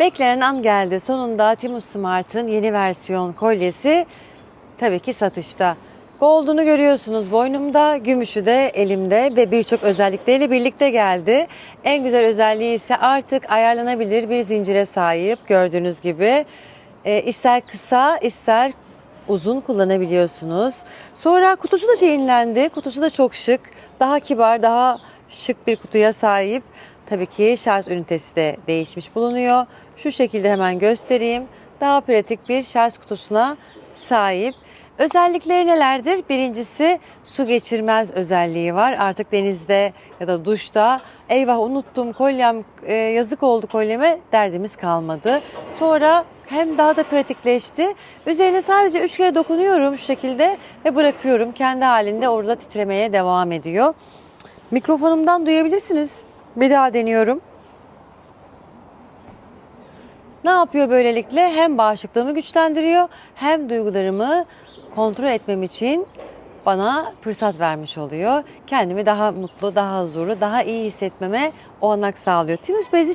Beklenen an geldi. Sonunda Timus Smart'ın yeni versiyon kolyesi tabii ki satışta. Gold'unu görüyorsunuz boynumda, gümüşü de elimde ve birçok özellikleriyle birlikte geldi. En güzel özelliği ise artık ayarlanabilir bir zincire sahip gördüğünüz gibi. E, ister kısa ister uzun kullanabiliyorsunuz. Sonra kutusu da yenilendi. Kutusu da çok şık. Daha kibar, daha şık bir kutuya sahip. Tabii ki şarj ünitesi de değişmiş bulunuyor. Şu şekilde hemen göstereyim. Daha pratik bir şarj kutusuna sahip. Özellikleri nelerdir? Birincisi su geçirmez özelliği var. Artık denizde ya da duşta eyvah unuttum kolyem e, yazık oldu kolyeme derdimiz kalmadı. Sonra hem daha da pratikleşti. Üzerine sadece üç kere dokunuyorum şu şekilde ve bırakıyorum. Kendi halinde orada titremeye devam ediyor. Mikrofonumdan duyabilirsiniz. Bir daha deniyorum. Ne yapıyor böylelikle? Hem bağışıklığımı güçlendiriyor hem duygularımı kontrol etmem için bana fırsat vermiş oluyor. Kendimi daha mutlu, daha huzurlu, daha iyi hissetmeme olanak sağlıyor. Timus bezi